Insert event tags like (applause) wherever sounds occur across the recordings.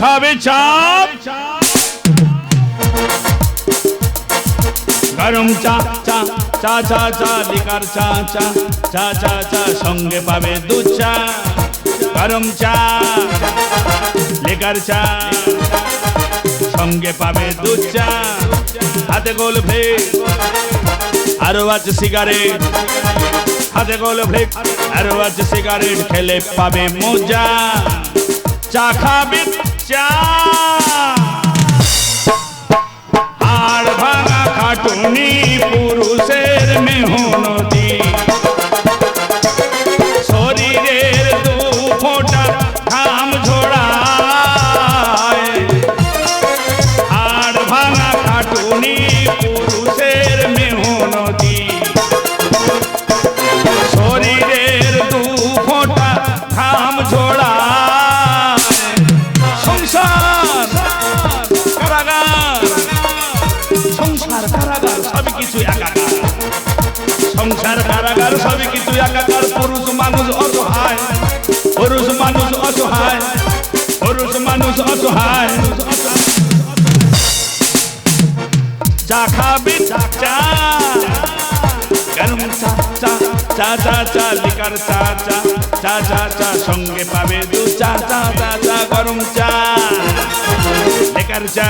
খাবে চা গরম চা চা চা চা চা, লিকার চা চা চা চা চা, সঙ্গে পাবে দুধ চা। গরম চা, লিকার চা, সঙ্গে পাবে দুধ চা। হাতে গোল ফ্লেক আরও আছে সিগারেট। হাতে গোল ফ্লেক আরও আছে সিগারেট খেলে পাবে মজা। চা খাবে চা আর ভাঙা খাটুনি পুরুষের কারাগার সবই কিছু একাকার পুরুষ মানুষ অসহায় পুরুষ মানুষ অসহায় পুরুষ মানুষ অসহায় চা খাবে চা চা চা লিকার চা চা চা চা চা সঙ্গে পাবে দু চা চা চা চা গরম চা লিকার চা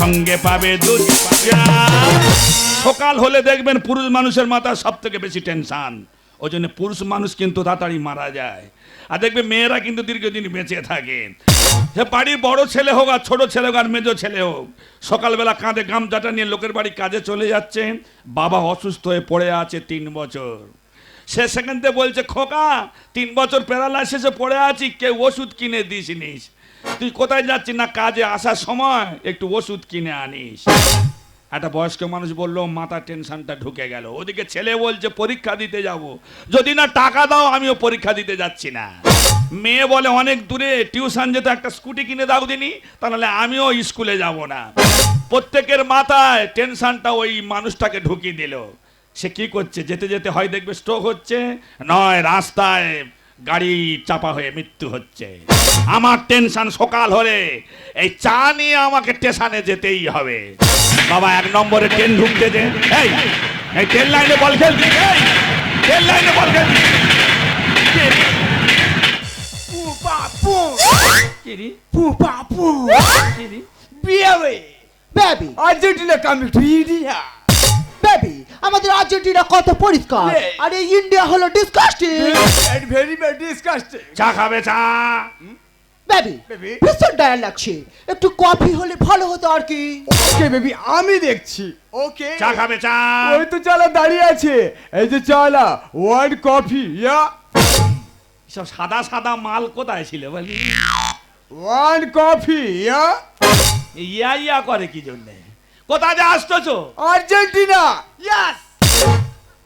সঙ্গে পাবে দুধ। সকাল হলে দেখবেন পুরুষ মানুষের মাথা সব থেকে বেশি টেনশন ওই জন্য পুরুষ মানুষ কিন্তু তাড়াতাড়ি মারা যায়। আর দেখবে মেয়েরা কিন্তু দীর্ঘদিন বেঁচে থাকে। সে বাড়ির বড় ছেলে হোক আর ছোট ছেলে হোক আর মেজো ছেলে হোক, সকালবেলা কাঁধে গামছাটা নিয়ে লোকের বাড়ি কাজে চলে যাচ্ছে। বাবা অসুস্থ হয়ে পড়ে আছে তিন বছর। সে সেখানতে বলছে, খোকা, তিন বছর প্যারালাইসিসে পড়ে আছি, কেউ ওষুধ কিনে দিস নিস তুই কোথায় যাচ্ছিস না কাজে আসার সময়? একটু ওষুধ কিনে আনিস। একটা বয়স্ক মানুষ বলল, মাথা টেনশনটা ঢুকে গেল। ওদিকে ছেলে বলছে, পরীক্ষা দিতে যাব। যদি না টাকা দাও, আমিও পরীক্ষা দিতে যাচ্ছি না। মেয়ে বলে, অনেক দূরে, টিউশন যেতে, একটা স্কুটি কিনে দাও দিনি, তাহলে আমিও স্কুলে যাব না। প্রত্যেকের মাথায় টেনশনটা ওই মানুষটাকে ঢুকিয়ে দিল। সে কি করছে? যেতে যেতে হয় দেখবে স্ট্রোক হচ্ছে। নয়, রাস্তায় গাড়ি চাপা হয়ে মৃত্যু হচ্ছে। আমার টেনশন সকাল হলে এই চা নিয়ে আমাকে স্টেশনে যেতেই হবে। বাবা এক নম্বরে ট্রেন ঢুকতে যে এই এই ট্রেন লাইনে বল খেলবি। এই ট্রেন লাইনে বল? কি রে? Baby Argentina coming to India baby আমাদের আর্জেন্টিনা কত পরিষ্কার। Yeah. আর এই ইন্ডিয়া হলো ডিসকাস্টিং ভেরি ভেরি ডিসকাস্টিং চা খাবে চা। বেবি. ভীষণ ডায়ার লাগছে। একটু কফি হলে ভালো হতো আর কি। ওকে বেবি আমি দেখছি। ওকে চা খাবে চা। ওই তো চালা দাঁড়িয়ে আছে। এই যে চালা ওয়ান কফি ইয়া সব সাদা সাদা মাল কোথায় ছিল বলি? ওয়ান কফি ইয়া ইয়া ইয়া করে কি জন্যে? কোথায় যে আসতেছো? আর্জেন্টিনা। ইয়েস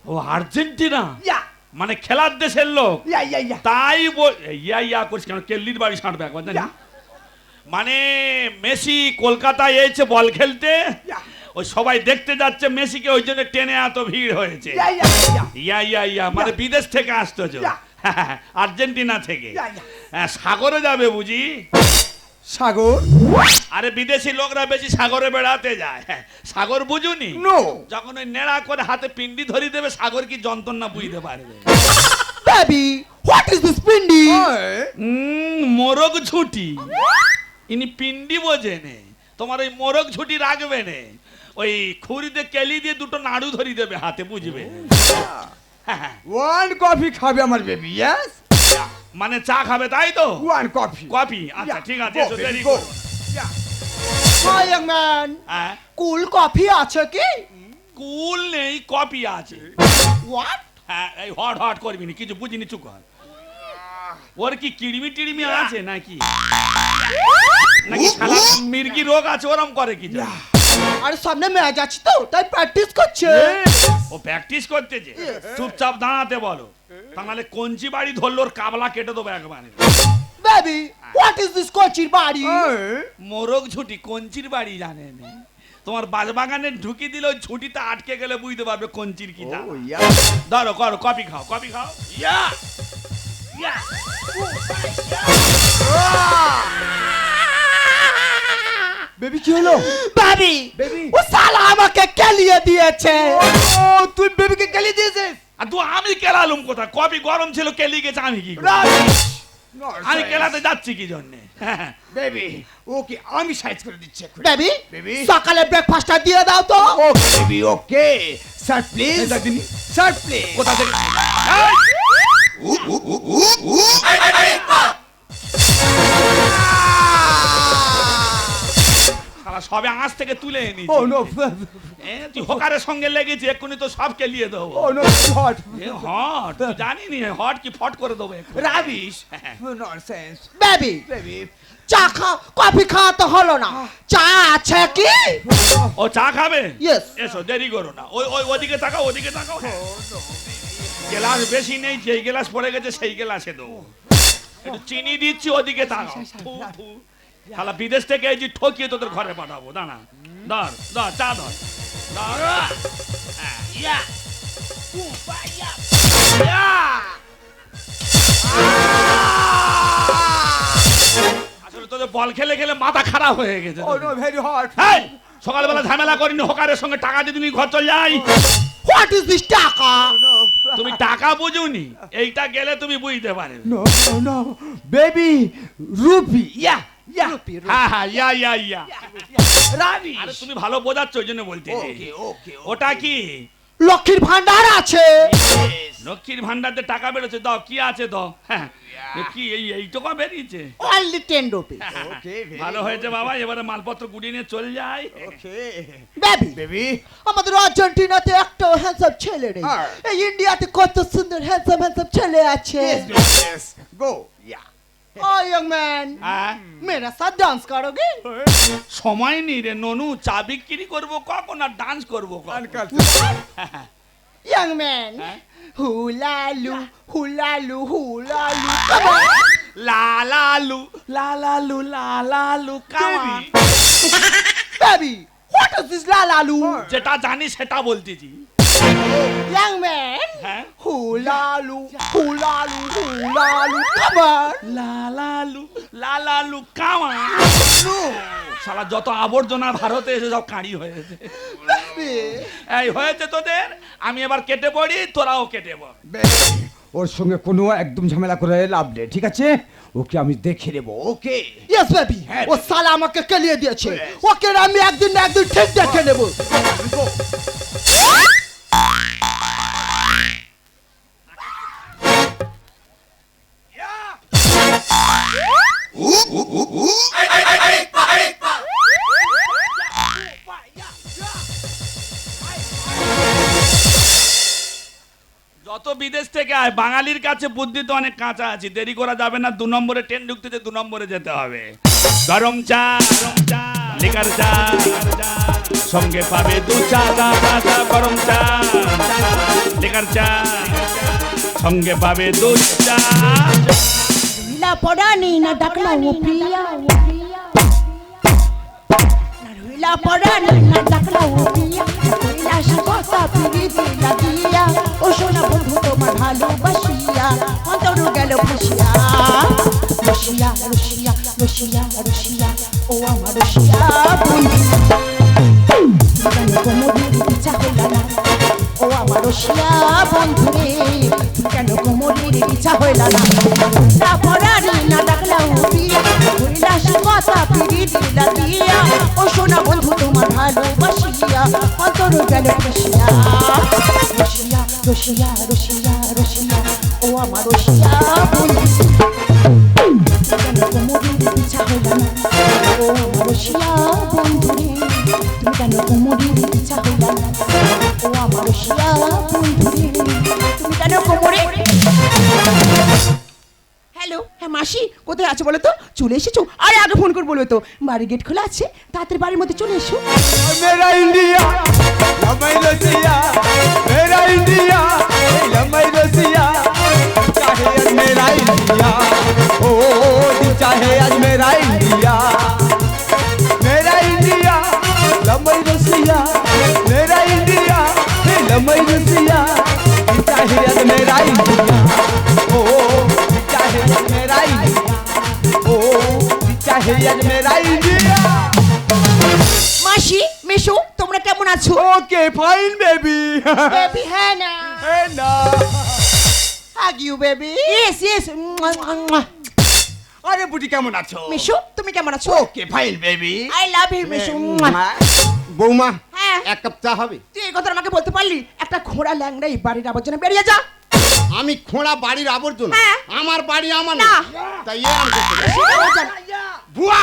ও আর্জেন্টিনা? ইয়া মানে খেলার দেশের লোক? ইয়া ইয়া ইয়া তাই ইয়া ইয়া করছি কেন? কেল্লির বাড়ি ছাঁটবে একবার জানি মানে মেসি কলকাতায় এসেছে বল খেলতে? ওই সবাই দেখতে যাচ্ছে মেসিকে ওই জন্য টেনে এত ভিড় হয়েছে। ইয়া ইয়া ইয়া ইয়া ইয়া ইয়া মানে বিদেশ থেকে আসতেছো। (laughs) আর্জেন্টিনা থেকে। হ্যাঁ, সাগরে যাবে বুঝি? সাগর? আরে বিদেশি লোকরা বেশি সাগরে বেড়াতে যায়। হ্যাঁ, সাগর বুঝুনি? নো যখন ওই নেড়া করে হাতে পিন্ডি ধরি দেবে সাগর কি যন্ত্রণা বুঝতে পারবে? বেবি হোয়াট ইজ দিস পিন্ডি? মোরগ ঝুটি। ইনি পিন্ডি বোঝে নে তোমার ওই মোরগ ঝুটি রাখবে নে। ওই খুরিতে কেলি দিয়ে দুটো নাড়ু ধরি দেবে হাতে বুঝবে। হ্যাঁ, হ্যাঁ। ওয়ান কফি খাবে আমার বেবি ইয়েস মানে চা খাবে তাই তো? ওয়ান কফি কফি আচ্ছা ঠিক আছে এসো, দেরি গো করো। Hi young man cool coffee আছে কি? কুল নেই কফি আছে। হোয়াট হ্যাঁ এই হট হট করবি না কিছু বুঝিনি চুপ কর। ওর কি কিড়মি টিড়মি আছে নাকি? নাকি শালা মির্গি রোগ আছে ওরম করে কি? আরে সামনে ম্যাচ আছে তো তাই প্র্যাকটিস করছে। ও প্র্যাকটিস করতেছে। চুপচাপ দাঁড়াতে বলো। তাহলে কঞ্চি বাড়ি ধরলো ওর কাবলা কেটে দেবো একবারে? বেবি হোয়াট ইজ দিস কোচির বাড়ি? মোরগ ঝুটি কঞ্চির বাড়ি জানে না? তোমার বাজবাগানে ঢুকি দিলে ওই ছুটিতে আটকে গেলে বুঝতে পারবে কঞ্চির কি ইয়া। ধরো করো কফি খাও কফি খাও। ইয়া। ইয়া। হলো? Baby Baby? ও সালা আমাকে কেলিয়ে দিয়েছে। ও তুই বেবিকে গালি দিয়েছিস? আর তো আমি কেলালুম কোথা কবি গরম ছিল কেলি গেছে আমি কি আমি কেলাতে যাচ্ছি কি জন্যে বেবি ওকে আমি সাইজ করে দিচ্ছি বেবি বেবি সকালে ব্রেকফাস্টটা দিয়ে দাও তো okay baby okay sir please sir please কোথা থেকে শালা সবে আঁচ থেকে তুলে ও এনেছি নো এ, তুই হোকারের সঙ্গে লেগেছি এক্ষুনি তো সব কেলিয়ে দেবো। ও নো হট হট জানি নি হট কি ফট করে দেবো এক্ষুনি। রাবিশ ননসেন্স বেবি বেবি চা খা কফি খাওয়া তো হলো না। চা আছে কি? ও চা খাবে? Yes. এসো দেরি করো না। ওই ওই ওদিকে তাকাও ওদিকে তাকাও। হ্যাঁ। গ্লাস বেশি নেই যেই গ্লাস পড়ে গেছে সেই গ্লাসে দেবো। একটু চিনি দিচ্ছি ওদিকে তাকাও। থু, থু। শালা বিদেশ থেকে এই যে ঠকিয়ে তোদের ঘরে পাঠাবো। দাঁড়া ধর ধর চা ধর। হ্যাঁ। আসলে তোদের বল খেলে খেলে মাথা খারাপ হয়ে গেছে। ভেরি হট সকালবেলা ঝামেলা করিনি হোকারের সঙ্গে টাকা দিয়ে তুমি ঘর চল যাই হোয়াট ইজ দিস টাকা? তুমি টাকা বুঝুনি এইটা গেলে তুমি বুঝতে পারবে। No no baby rupee yeah! Yeah হ্যাঁ হ্যাঁ ইয়া ইয়া ইয়া আরে তুমি ভালো বোঝাচ্ছ ওই জন্য বলতে ওকে ওকে ওটা কি? লক্ষ্মীর ভান্ডার আছে। লক্ষ্মীর ভান্ডারতে টাকা বেরোচ্ছে দাও কি আছে দাও? হ্যাঁ কি এই এইটুকু বেরিয়েছে? অনলি টেন রুপি ওকে ভালো হয়েছে বাবা এবারে মালপত্র গুটিয়ে নিয়ে চল যায়। ওকে বেবি বেবি আমাদের আর্জেন্টিনাতে একটা হ্যান্ডসাম ছেলে নেই। এই ইন্ডিয়াতে কত সুন্দর হ্যান্ডসাম হ্যান্ডসাম ছেলে আছে। यस (laughs) যেটা জানি সেটা বলতেছি ইয়ং ম্যান হ্যাঁ হুলালু হুলালু হুলালু কাম অন লা লালু লা লালু কামান শালা যত আবর্জনা ভারতে এসে সব কাঁড়ি হয়েছে। এই হয়েছে তোদের? আমি এবার কেটে পড়ি তোরাও কেটে পড়। ওর সঙ্গে কোনো একদম ঝামেলা করে লাভ নেই ঠিক আছে? ওকে আমি দেখে নেব ওকে? ইয়েস বেবি হ্যাঁ। ও সালা আমাকে কেলিয়ে দিয়েছে। ওকে আমি একদিন না একদিন ঠিক দেখে নেব। থেকে আয়। বাঙালির কাছে বুদ্ধি তো অনেক কাঁচা আছে। দেরি করা যাবে না, দু নম্বরে ট্রেন ঢুকতে যে দু নম্বরে যেতে হবে। গরম চা গরম চা লিকার চা সঙ্গে পাবে দু চা চা চা গরম চা লিকার চা, সঙ্গে পাবে দু চা। La porani na dakla wo priya La porani na dakla wo priya কইলা কথা পিরিতি লাগিয়া ও সোনা বন্ধু, তোমার ভালোবাসিয়া। অন্তর গেল ভাসিয়া রসিয়া রসিয়া রসিয়া রসিয়া ও আমার রসিয়া বন্ধু। ইচ্ছা হইল না? ও আমার রসিয়া বন্ধু রে। কেন কোমরের ইচ্ছা হইল না? না পরারি না কথা পিড়ি দিলা দিয়া। ও সোনা বন্ধু, তোমার ভালোবাসিয়া, অন্তর গেল রসিয়া রসিয়া রসিয়া রসিয়া করে বলবে তো বাড়ি গেট খোলা আছে, তাড়াতাড়ি বাড়ির মধ্যে চলে এসো। মেরা ইন্ডিয়া ইন্ডিয়া মাসি মেশো তোমরা কেমন আছো? ওকে ফাইন বেবি বেবি হ্যাঁ না। না। Hug you baby yes yes আরে বুটি কেমন আছো? মেশো তুমি কেমন আছো? Okay fine baby I love you মেশো বৌমা হ্যাঁ। এক কাপ চা হবে। তুই এই কথা আমাকে বলতে পারলি? একটা ঘোড়া ল্যাংড়া এই বাড়ির আবর্জনা বেরিয়ে যা। আমি খোঁড়া বাড়ির আবর্জনা। হ্যাঁ। আমার বাড়ি আমার না। তাই এ আমি ভুয়া!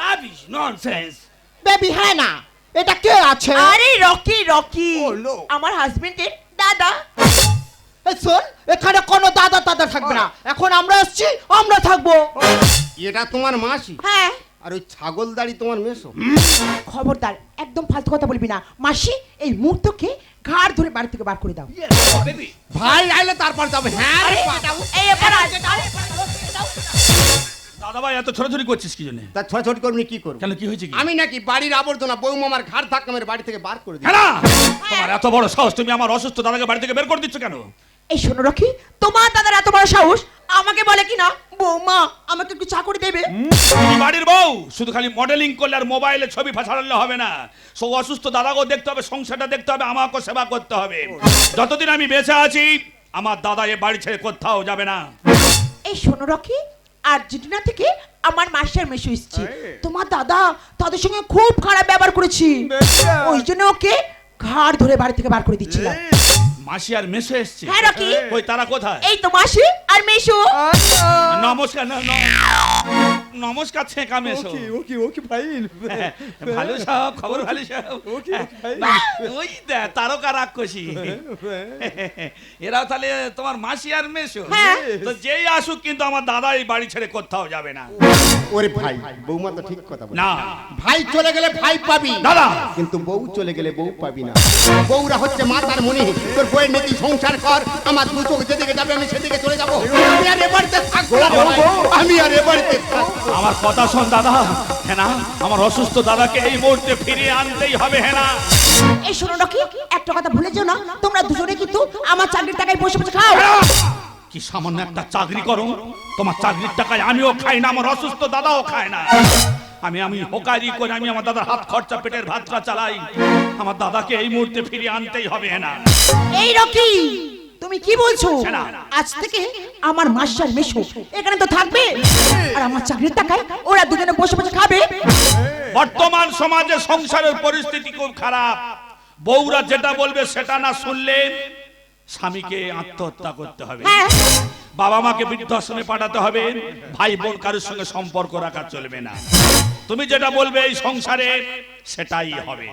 রাবিশ ননসেন্স বেবি হ্যাঁ না। এটা কে আছে? আরে রকি রকি। আমার হাজবেন্ডের দাদা। শোন এখানে কোনো দাদা দাদা থাকবে না। এখন আমরা এসেছি আমরা থাকব। এটা তোমার মাসি? হ্যাঁ। আর ওই ছাগল দাড়ি তোমার মেশো খবরদার একদম ফালতু কথা বলবি না। মাসি এই মুহূর্তকে ঘাড় ধরে বাড়ি থেকে বার করে দাও। ভাই আইলে তারপর যাবে। হ্যাঁ। দাদা ভাই এত ছোটাছুটি করছিস কি জন্য? তা ছোট করবি কি করব? কেন কি হয়েছে আমি নাকি বাড়ির আবর্জনা বৌমা আমার ঘাড় ধাক্কা মেরে বাড়ি থেকে বার করে দিই। হ্যাঁ। তোমার এত বড় সাহস তুমি আমার অসুস্থ দাদাকে বাড়ি থেকে বের করে দিচ্ছ কেন? এই শোনো রকি তোমার দাদার এত বড় সাহস? আমাকে বলে কি না? বৌমা আমাকে একটু চাকরি দেবে? তুমি বাড়ির বউ শুধু খালি মডেলিং করলে আর মোবাইলে ছবি ফাঁসালে হবে না। সব অসুস্থ দাদাকেও দেখতে হবে সংসারটা দেখতে হবে আমাকেও সেবা করতে হবে। যতদিন আমি বেঁচে আছি আমার দাদা এ বাড়ি ছেড়ে কোথাও যাবে না। এই শোনো রকি আর্জেন্টিনা থেকে আমার মাসের মেশো এসছে। তোমার দাদা তাদের সঙ্গে খুব খারাপ ব্যবহার করেছি। ওই জন্য ওকে ঘাড় ধরে বাড়ি থেকে বার করে দিচ্ছিলাম। মাসি আর মেসো এসছে। হ্যাঁ, রকি। ওই তারা কোথায়? এই তো মাসি আর মেসো। নমস্কার না ন- নমস্কার ছেঁকা মেসো ওকে ওকে ওকে ফাইন ভালো সব খবর ভালো সব। ওই দেখ তারকা রাক্ষসী। এরাও তাহলে তোমার মাসি আর মেসো? হ্যাঁ। তো যেই আসুক কিন্তু আমার দাদা এই বাড়ি ছেড়ে কোথাও যাবে না। ওরে ভাই বৌমা তো ঠিক কথা বলে না। ভাই চলে গেলে ভাই পাবি। দাদা! কিন্তু বউ চলে গেলে বউ পাবি না। বউরা হচ্ছে মাতার মনে। তোর বউয়ের নীতি সংসার কর। আমার দু চোখ যেদিকে যাবে আমি সেদিকে চলে যাব। আমি আর এ বাড়িতে থাকব না। আমি আর এ বাড়িতে থাকব। আমার কথা শোন দাদা। হ্যাঁ না আমার অসুস্থ দাদাকে এই মুহূর্তে ফিরিয়ে আনতেই হবে হ্যাঁ না এই শোনো রকি একটা কথা ভুলে যেও না। তোমরা দুজনে কিন্তু আমার চাকরির টাকায় বসে বসে খাও। কি সামান্য একটা চাকরি করো। তোমার চাকরির টাকায় আমিও খাই না আমার অসুস্থ দাদাও খায় না। আমি আমি হোকারি করে আমি আমার দাদার হাত খরচা পেটের ভাতটা চালাই। আমার দাদাকে এই মুহূর্তে ফিরিয়ে আনতেই হবে না এই রকি তুমি কি বলছো? আজ থেকে আমার মাস্টার মেশো। এখানে তো থাকবে। আর আমার চাকরির টাকায় ওরা দুজনে বসে বসে খাবে। বর্তমান সমাজে সংসারের পরিস্থিতি খুব খারাপ। বউরা যেটা বলবে সেটা না শুনলে স্বামীকে আত্মহত্যা করতে হবে। হ্যাঁ। বাবা মাকে বৃদ্ধাশ্রমে পাঠাতে হবে। ভাই বোন কারোর সঙ্গে সম্পর্ক রাখা চলবে না। তুমি যেটা বলবে এই সংসারে সেটাই হবে।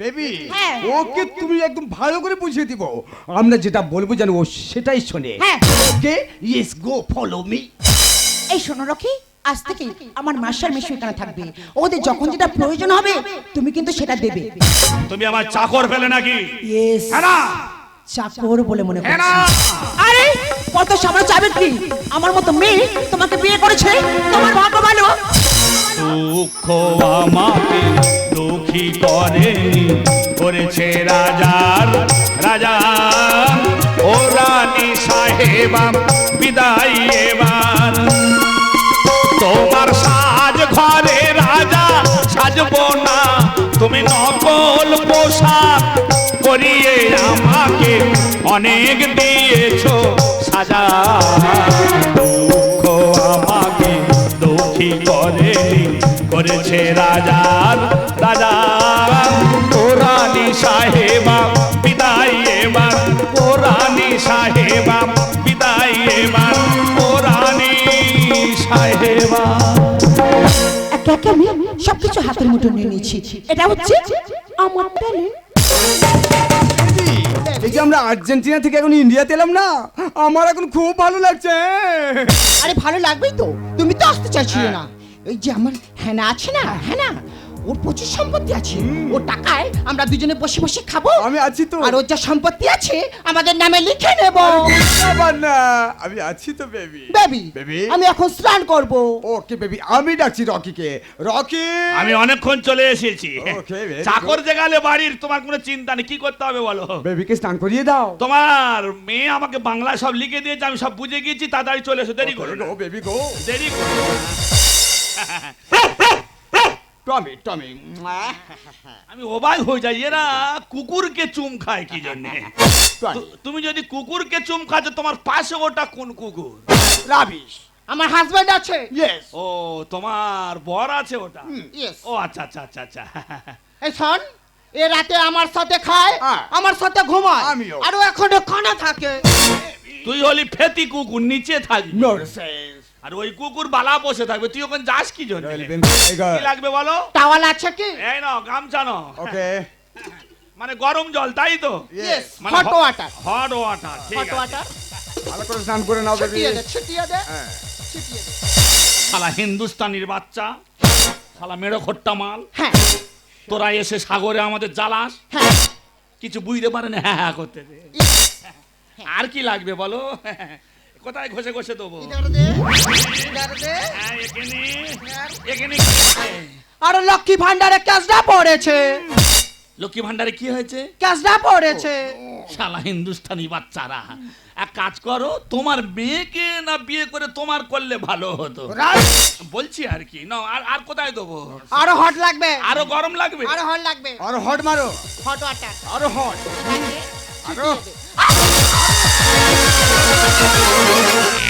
বেবি হ্যাঁ। ওকে তুমি একদম ভালো করে বুঝিয়ে দিব। আমরা যেটা বলব জানো ও সেটাই শোনে। হ্যাঁ। Okay yes go follow me এই শোনো রকি আজ থেকে আমার মাস্টার মেশো এখানে থাকবে। ওদের যখন যেটা প্রয়োজন হবে তুমি কিন্তু সেটা দেবে। তুমি আমার চাকর ফেলে নাকি? ইয়েস হ্যাঁ না? চাকর বলে মনে হ্যাঁ করছি আরে কত সামনে যাবে কি? আমার মতো মেয়ে তোমাকে বিয়ে করেছে? তোমার ভাগ্য ভালো দুঃখ আমাকে দুঃখী করেনি করেছে রাজার, রাজা। ও রানী সাহেবা, বিদায় এবার। তোমার সাজ ঘরে রাজা, সাজবো না। তুমি নকল পোশাক করিয়ে আমাকে অনেক দিয়েছ সাজা। দুঃখ আমাকে দুঃখী করেনি করেছে রাজার রাজা। ও রানী সাহেবা বিদায় এবার। ও রানী সাহেবা বিদায় এবার। ও রানী সাহেবা। একে একে আমি সবকিছু হাতের মুঠো নিয়ে নিয়েছি। এটা হচ্ছে আমার ট্যালেন্ট এই যে আমরা আর্জেন্টিনা থেকে এখন ইন্ডিয়াতে এলাম না আমার এখন খুব ভালো লাগছে। আরে ভালো লাগবেই তো। তুমি তো আসতে চাইছি না। ওই যে আমার হ্যানা আছে না হ্যানা ওর প্রচুর সম্পত্তি আছে। ওর টাকায় আমরা দুজনে বসে বসে খাব। আমি আছি তো। আর ওর যা সম্পত্তি আছে আমাদের নামে লিখে নেব। আবার না? আমি আছি তো বেবি। Baby baby. আমি এখন স্নান করব। ওকে বেবি আমি ডাকছি রকিকে। রকি! আমি অনেকক্ষণ চলে এসেছি। very চাকর জেগালে বাড়ির তোমার কোনো চিন্তা নেই কি করতে হবে বলো? বেবিকে স্নান করিয়ে দাও। তোমার মেয়ে আমাকে বাংলা সব লিখে দিয়েছে আমি সব বুঝে গিয়েছি তাড়াতাড়ি চলে এসো দেরি করো না। বেবি গো দেরি করো না। টমি টমি আমি অবাক হয়ে যাই এরা কুকুরকে চুম খায় কি জন্য? তুমি যদি কুকুরকে চুম খাচ্ছ তোমার পাশে ওটা কোন কুকুর? রাবিশ। আমার হাজবেন্ড আছে। ইয়েস ও তোমার বর আছে ওটা? ইয়েস ও আচ্ছা আচ্ছা আচ্ছা আচ্ছা। এই শোন এ রাতে আমার সাথে খায় হ্যাঁ। আমার সাথে ঘুমায়। আমিও। আর ও এখন খানা থাকে। তুই হলি ফেতি কুকুর নিচে থাকবি। নো সেন্স আর ওই কুকুর বালা বসে থাকবে। তুই ওখানে যাস কি জন্য? কি লাগবে বলো? টাওয়াল আছে কি? এই নাও গামছা নাও। ওকে। মানে গরম জল তাই তো? Yes hot water hot water ঠিক হট ওয়াটার ভালো করে স্নান করে নাও বেবি ছিটিয়ে দে ছিটিয়ে দে হ্যাঁ। ছিটিয়ে দে। শালা হিন্দুস্তানির বাচ্চা শালা মেরো খট্টা মাল। হ্যাঁ। তোরা এসে সাগরে আমাদের জ্বালাস। হ্যাঁ। কিছু বুঝতে পারে না হ্যাঁ হ্যাঁ করতে দে। আর কি লাগবে বলো? কোথায় ঘষে ঘষে দেবো। হ্যাঁ, এখানে। এখানে আর লক্ষ্মী ভান্ডারে ক্যাশটা পড়েছে। লক্ষ্মী ভান্ডারে কি হয়েছে? ক্যাশটা পড়েছে। শালা হিন্দুস্তানি বাচ্চারা এক কাজ করো তোমার মেয়েকে না বিয়ে করে তোমার করলে ভালো হতো। বলছি আর কি না আর আর কোথায় দেবো? আরও হট লাগবে। আরও গরম লাগবে? আরও হট লাগবে। আর হট মারো। Hot water. আরও হট। আরও।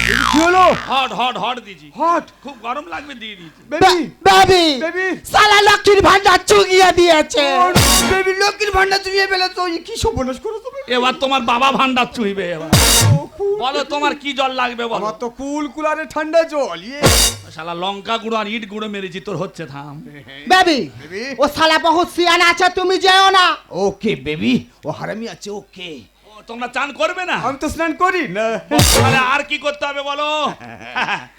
কি হলো? হট হট হট দিছি হট? খুব গরম লাগবে দিয়ে দিয়েছি। বেবি বেবি বেবি সালা লক্ষ্মীর ভান্ডার চুগিয়ে দিয়েছে। বেবি লক্ষ্মীর ভান্ডার তুমি পেলে তো কি সর্বনাশ করো তুমি এবার তোমার বাবা ভান্ডার চুইবে এবার। বলো তোমার কি জল লাগবে বলো। আমার তো কুল কুলারে ঠান্ডা জল ইয়ে শালা লঙ্কা গুঁড়ো আর ইট গুঁড়ো মেরেছি তোর হচ্ছে থাম। বেবি বেবি ও সালা বহুত সিয়ান আছে তুমি যেও না। ওকে বেবি ও হারামি আছে ওকে তোমরা চান করবে না? আমি তো স্নান করি। না। তাহলে আর কি করতে হবে বলো?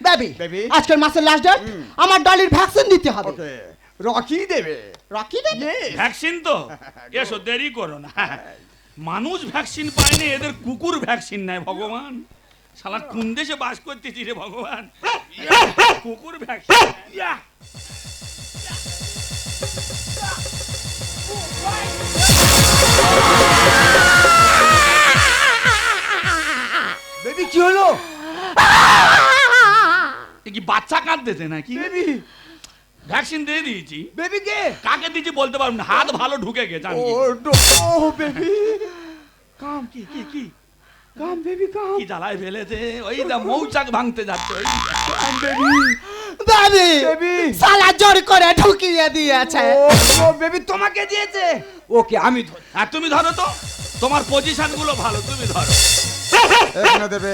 Baby Baby. আজকের মাসের লাস্ট ডেট আমার ডলির ভ্যাকসিন দিতে হবে। ওকে। রকি দেবে। রকি দেবে? ভ্যাকসিন তো? (laughs) এসো দেরি করো না। মানুষ ভ্যাকসিন পায়নি এদের কুকুর ভ্যাকসিন নেয় ভগবান। শালা কোন দেশে বাস করতেছি রে ভগবান? কুকুর ভ্যাকসিন ইয়া। বাচ্চা কাঁদতেছে নাকি? বেবি ভ্যাকসিন দিয়ে দিয়েছি। বেবি কে কাকে দিয়েছি বলতে পারব না হাত ভালো ঢুকে গেছে ও আমি ও বেবি কাম কি কি কি? Come baby come. কি জ্বালায় ফেলেছে? ওই দা মৌচাক ভাঙতে যাচ্ছে কাম বেবি বেবি বেবি সালা জোর করে ঢুকিয়ে দিয়েছে। ও ও বেবি তোমাকে দিয়েছে? ওকে আমি ধরি আর তুমি ধরো তো। তোমার পজিশনগুলো ভালো তুমি ধরো। দেবে।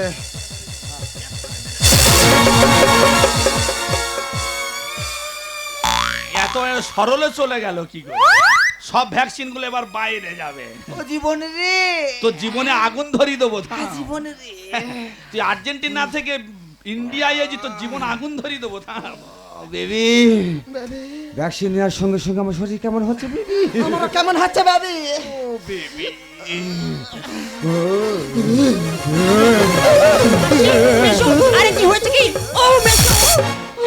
এত সরলে চলে গেল কি করে? সব ভ্যাকসিনগুলো এবার বাইরে যাবে। ও জীবন রে। তো জীবনে আগুন ধরি দেবো থাম। জীবন রে। তুই আর্জেন্টিনা থেকে ইন্ডিয়ায় এসে তোর জীবন আগুন ধরি দেবো। বেবি। ভ্যাকসিন নেওয়ার সঙ্গে সঙ্গে আমার শরীর কেমন হচ্ছে বেবি? আমার কেমন হচ্ছে বেবি? আরে কি হয়েছে কি? ও মেসো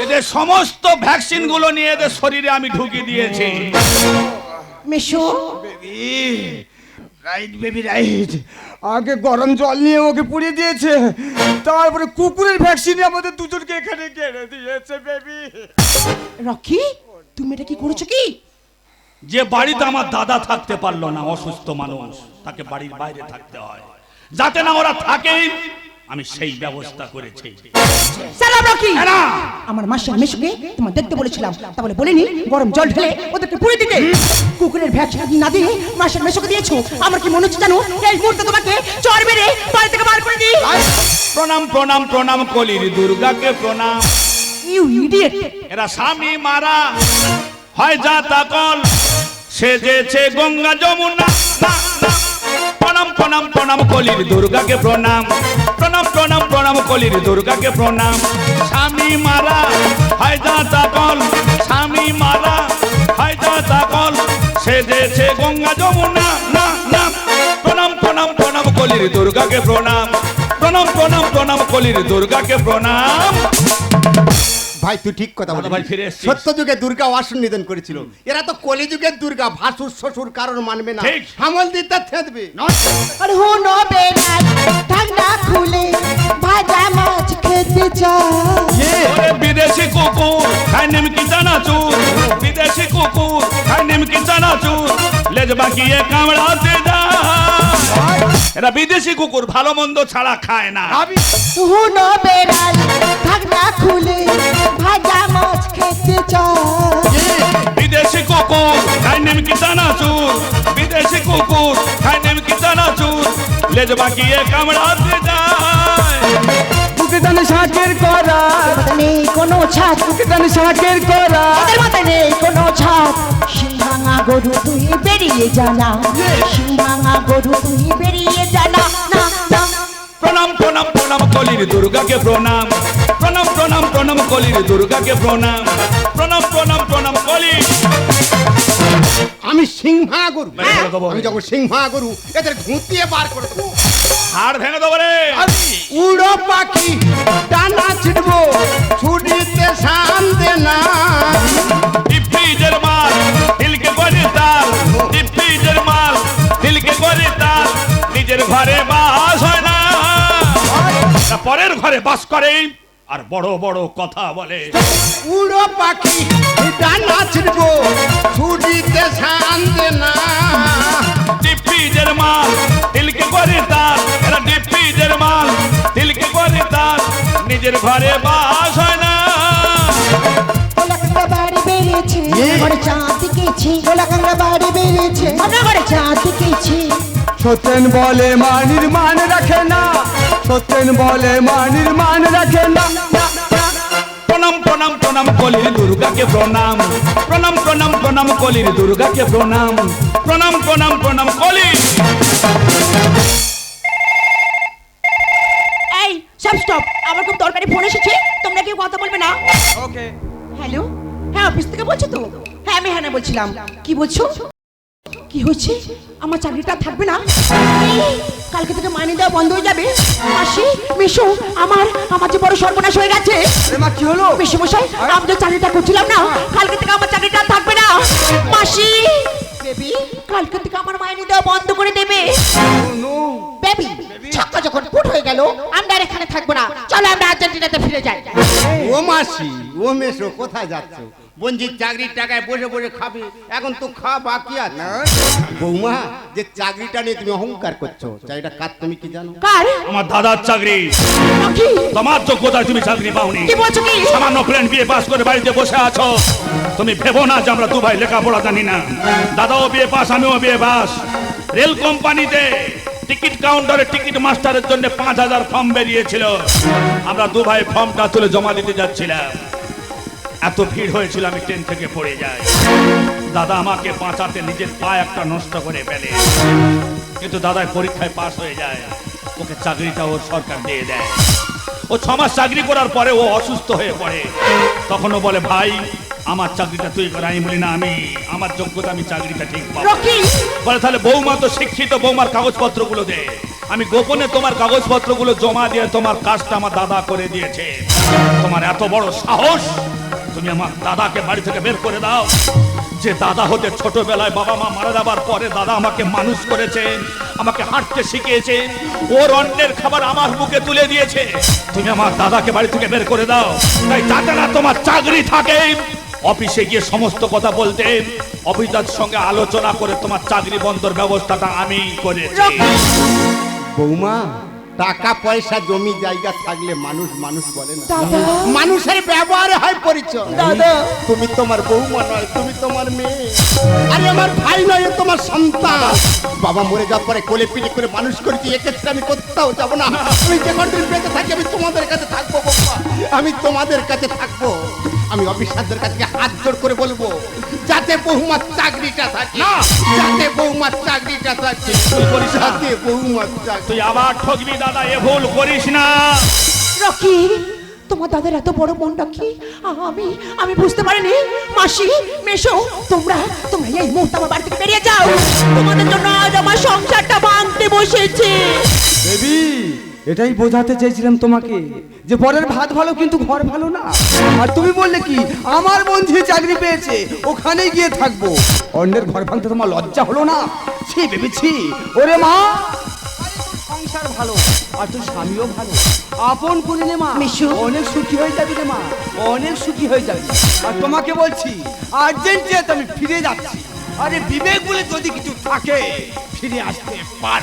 এদের সমস্ত ভ্যাকসিনগুলো নিয়ে এদের শরীরে আমি ঢুকিয়ে দিয়েছি। বেবি রাইট বেবি রাইট আগে গরম জল নিয়ে ওকে পুড়িয়ে দিয়েছে তারপরে কুকুরের ভ্যাকসিন আমাদের দুজনকে এখানে কেড়ে দিয়েছে বেবি রকি তুমি এটা কি করেছ কি? যে বাড়িতে আমার দাদা থাকতে পারল না অসুস্থ মানুষ তাকে বাড়ির বাইরে থাকতে হয়। যাতে না ওরা থাকে আমি সেই ব্যবস্থা করেছি। সালাম রকি না আমার মাসের মেসোকে তোমার দেখতে বলেছিলাম। তাহলে বলিনি গরম জল ঢেলে ওদেরকে পুড়ে দিতে। কুকুরের ভ্যাকসিন না দিয়ে মাসের মেসোকে দিয়েছ। আমার কি মনে হচ্ছে জানো? এই মুহূর্তে তোমাকে চর মেরে বাড়ি থেকে বার করে দিই। প্রণাম প্রণাম প্রণাম কলির দুর্গাকে প্রণাম। You idiot. এরা স্বামী মারা হয় যা তাকল সেজেছে গঙ্গা যমুনা না, না। প্রণাম প্রণাম প্রণাম কলির দুর্গাকে প্রণাম। প্রণাম প্রণাম প্রণাম কলির দুর্গাকে প্রণাম। স্বামী মারা, হয় যা তাকল স্বামী মারা, হয় যা তাকল সেজেছে গঙ্গা যমুনা, না না। প্রণাম প্রণাম প্রণাম কলির দুর্গাকে প্রণাম। প্রণাম প্রণাম প্রণাম কলির দুর্গাকে প্রণাম। ভাই তুই ঠিক কথা দাদা ভাই ফিরে এসছিস। সত্য যুগে দুর্গা আসন নিধন করেছিল। এরা তো কলিযুগের দুর্গা ভাসুর শ্বশুর কারোর মানবে না। ঠিক। হামল দিতে থেঁতবে আরে হো নো বেলা ঠান্ডা খুলে ভাজা মাছ খেতে চাই ওরে বিদেশি কুকুর খায় নিমকি চানাচুর বিদেশি কুকুর খায় নিমকি চানাচুর লেজ বাকিয়ে কামড়াতে যায়। এরা বিদেশি কুকুর ভালো মন্দ ছাড়া খায় না। বিদেশি বেড়াল ঢাকনা খুলে ভাজা মাছ খেতে বিদেশি কুকুর খাই নেম কি বিদেশি কুকুর খায় নিমকি চানাচুর লেজ বাকিয়ে কামড়াতে যায় বুকে টানে শাকের করা। নেই কোনো ছাদ। বুকে টানে শাকের করা। নেই কোনো ছাদ। সিংহাঙা গরু তুই বেরিয়ে জানা সিংহাঙা গরু তুই বেরিয়ে জানা প্রণাম প্রণাম প্রণাম কলির দুর্গাকে প্রণাম প্রণাম প্রণাম কলির দুর্গাকে প্রণাম। প্রণাম প্রণাম প্রণাম কলি। আমি সিংহা গরু। আমি যখন সিংহা গরু এদের ঘুঁতিয়ে বার করে দেবো। হাড় ভেঙে দেবো রে। উড়ো পাখি ডানা ছিটবো ছুটিতে শান্তে না ডিফিজের মাল দিলকে করে তাল। ডিফিজের মাল দিলকে করে তাল। নিজের ঘরে বাস হয়। না পরের ঘরে বাস করে। আর বড় বড় কথা বলে। উড়ো পাখি ডানা ছিটবো ছুটিতে শান্তে না। ডিফিজের মাল দিলকে করে তার এরা ডিফিজের মাল দিলকে করে তার নিজের ঘরে বাস হয় না। সত্যেন বলে মানির মান রাখে না। সত্যেন বলে মানির মান রাখে না। প্রণাম প্রণাম প্রণাম কলির দুর্গাকে প্রণাম। প্রণাম প্রণাম প্রণাম কলির দুর্গাকে প্রণাম। প্রণাম প্রণাম প্রণাম কলি। এই সব স্টপ আমার খুব দরকারি ফোন এসেছে তোমরা কেউ কথা বলবে না। ওকে হ্যালো হ্যাঁ অফিস থেকে বলছো তো? হ্যাঁ আমি হ্যাঁ বলছিলাম। কি বলছো? কি হচ্ছে? আমার চাকরিটা থাকবে না? কালকে থেকে মাইনে দেওয়া বন্ধ হয়ে যাবে। মাসি মিশু আমার আমার যে বড় সর্বনাশ হয়ে গেছে। কি হলো? মিশু মশাই আমি যে চাকরিটা করছিলাম না। কালকে থেকে আমার চাকরিটা থাকবে না। মাসি বেবি কালকে থেকে আমার মাইনে দেওয়া বন্ধ করে দেবে। বেবি ছক্কা যখন ফুট হয়ে গেল থাকব না। চলো আমরা আর্জেন্টিনাতে ফিরে যাই। ও মাসি ও মেশো কোথায় যাচ্ছ? বঞ্জিত চাকরির টাকায় বসে বসে খাবে। এখন তো খাওয়া বাকি আছে। বৌমা যে চাকরিটা নিয়ে তুমি অহংকার করছ চাকরিটা কাজ তুমি কি জানো? কার? আমার দাদার চাকরি। কি? তোমার যোগ্যতায় তুমি চাকরি পাওনি। কি বলছো কি? সামান্য ফ্রেন্ড বিয়ে পাস করে বাড়িতে বসে আছো। তুমি ভেবো না যে আমরা দু ভাই লেখাপড়া জানি না। দাদাও বিয়ে পাস আমিও বিয়ে পাস রেল কোম্পানিতে টিকিট কাউন্টারে টিকিট মাস্টারের জন্য পাঁচ হাজার ফর্ম বেরিয়েছিল। আমরা দু ভাই ফর্মটা তুলে জমা দিতে যাচ্ছিলাম। এত ভিড় হয়েছিল আমি ট্রেন থেকে পড়ে যাই। দাদা আমাকে বাঁচাতে নিজের পা একটা নষ্ট করে ফেলে। কিন্তু দাদায় পরীক্ষায় পাশ হয়ে যায়। ওকে চাকরিটা ওর সরকার দিয়ে দেয়। ও ছমাস চাকরি করার পরে ও অসুস্থ হয়ে পড়ে। তখনও বলে, ভাই আমার চাকরিটা তুই কর আমি বলি না আমি আমার যোগ্যতা আমি চাকরিটা ঠিক পাবো। বলে তাহলে বৌমা তো শিক্ষিত বৌমার কাগজপত্রগুলো দে। আমি গোপনে তোমার কাগজপত্রগুলো জমা দিয়ে তোমার কাজটা আমার দাদা করে দিয়েছে। তোমার এত বড় সাহস তুমি আমার দাদাকে বাড়ি থেকে বের করে দাও। যে দাদা হতে ছোটবেলায় বাবা মা মারা যাবার পরে দাদা আমাকে মানুষ করেছেন আমাকে হাঁটতে শিখিয়েছেন ওর অন্যের খাবার আমার মুখে তুলে দিয়েছে। তুমি আমার দাদাকে বাড়ি থেকে বের করে দাও। তাই যাতে না তোমার চাকরি থাকে অফিসে গিয়ে সমস্ত কথা বলতে অফিসার সঙ্গে আলোচনা করে তোমার চাকরি বন্ধর ব্যবস্থাটা আমি করেছি। বৌমা টাকা পয়সা জমি জায়গা থাকলে মানুষ মানুষ বলে না। মানুষের ব্যবহারে হয় পরিচয়। দাদা। তুমি তোমার বৌমা নয় তুমি তোমার মেয়ে। আরে আমার ভাই নয় তোমার সন্তান। বাবা মরে যাওয়ার পরে কোলে পিঠে করে মানুষ করেছি এক্ষেত্রে আমি কোথাও যাব না। আমি যে বেঁচে থাকি আমি তোমাদের কাছে থাকব বাবা আমি তোমাদের কাছে থাকব। আমি অফিসারদের কাছে হাত জোর করে বলব যাতে বহুমার চাকরিটা থাকে। না। যাতে বহুমার চাকরিটা থাকে। যাতে বহুমার চাকরি তুই আবার ঠকবি দাদা এ ভুল করিস না। রকি তোমার দাদার এত বড় মনটা কি আমি আমি বুঝতে পারিনি। মাসি মেশো তোমরা তোমরা এই মুহূর্তে আমার বাড়ি থেকে বেরিয়ে যাও। তোমাদের জন্য আজ আমার সংসারটা ভাঙতে বসেছে। বেবি এটাই বোঝাতে চেয়েছিলাম তোমাকে যে পরের ভাত ভালো কিন্তু ঘর ভালো না। আর তুমি বললে কি আমার বন্ধু চাকরি পেয়েছে ওখানে গিয়ে থাকব। অন্যের ঘর ভাঙতে তোমার লজ্জা হলো না? ছি ভেবেছি ওরে মা! সংসার ভালো আর তোর স্বামীও ভালো। আপন করে নে মা। অনেক সুখী হয়ে যাবি রে মা অনেক সুখী হয়ে যাবি। আর তোমাকে বলছি আর্জেন্টিনা আমি ফিরে যাচ্ছি। আরে বিবেক বলে যদি কিছু থাকে ফিরে আসতে পার।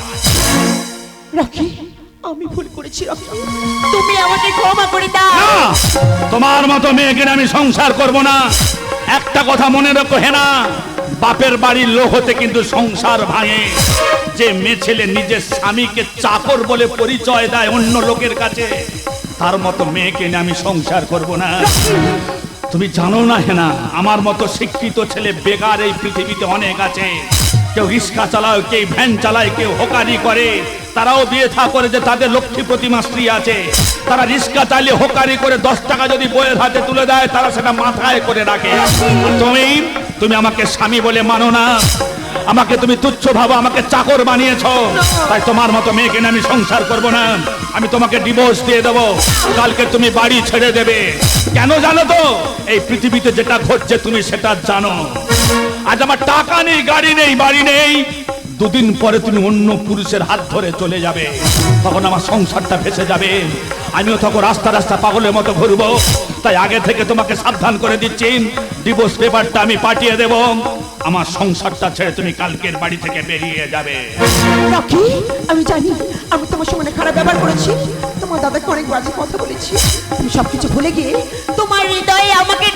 রকি আমি ভুল করেছি তুমি আমাকে ক্ষমা করে দাও। তোমার মতো মেয়েকে আমি সংসার করব না। একটা কথা মনে রেখো, হেনা, বাপের বাড়ির লোক হতে কিন্তু সংসার ভাঙে। যে মেয়ে ছেলে নিজের স্বামীকে চাকর বলে পরিচয় দেয় অন্য লোকের কাছে, তার মতো মেয়েকে নিয়ে আমি সংসার করব না। তুমি জানো না, হেনা, আমার মতো শিক্ষিত ছেলে বেকার এই পৃথিবীতে অনেক আছে। কেউ রিক্সা চালায়, কেউ ভ্যান চালায়, কেউ হোকারি করে। তারাও বিয়ে থা করে যে তাদের লক্ষ্মী প্রতিমা স্ত্রী আছে। তারা রিক্সা চালিয়ে হোকারি করে দশ টাকা যদি বইয়ের হাতে তুলে দেয়, তারা সেটা মাথায় করে রাখে। তুমি? তুমি আমাকে স্বামী বলে মানো না। আমাকে তুমি তুচ্ছ ভাবো, আমাকে চাকর বানিয়েছ। তাই তোমার মতো মেয়েকে আমি সংসার করব না। আমি তোমাকে ডিভোর্স দিয়ে দেবো। কালকে তুমি বাড়ি ছেড়ে দেবে। কেন জানো তো? এই পৃথিবীতে যেটা ঘটছে তুমি সেটা জানো। আজ আমার টাকা নেই, গাড়ি নেই, বাড়ি নেই। দুদিন পরে তুমি অন্য পুরুষের হাত ধরে চলে যাবে। তখন আমার সংসারটা ভেসে যাবে। আমিও তখন রাস্তা রাস্তা পাগলের মতো ঘুরবো। তাই আগে থেকে তোমাকে সাবধান করে দিচ্ছি। ডিভোর্স পেপারটা আমি পাঠিয়ে দেব। আমার সংসারটা ছেড়ে তুমি কালকের বাড়ি থেকে বেরিয়ে যাবে। রকি, আমি জানি, আমি তোমার সঙ্গে খারাপ ব্যবহার করেছি। তোমার দাদাকে অনেক বাজে কথা বলেছি। তুমি সবকিছু ভুলে গিয়ে তোমার হৃদয়ে আমাকে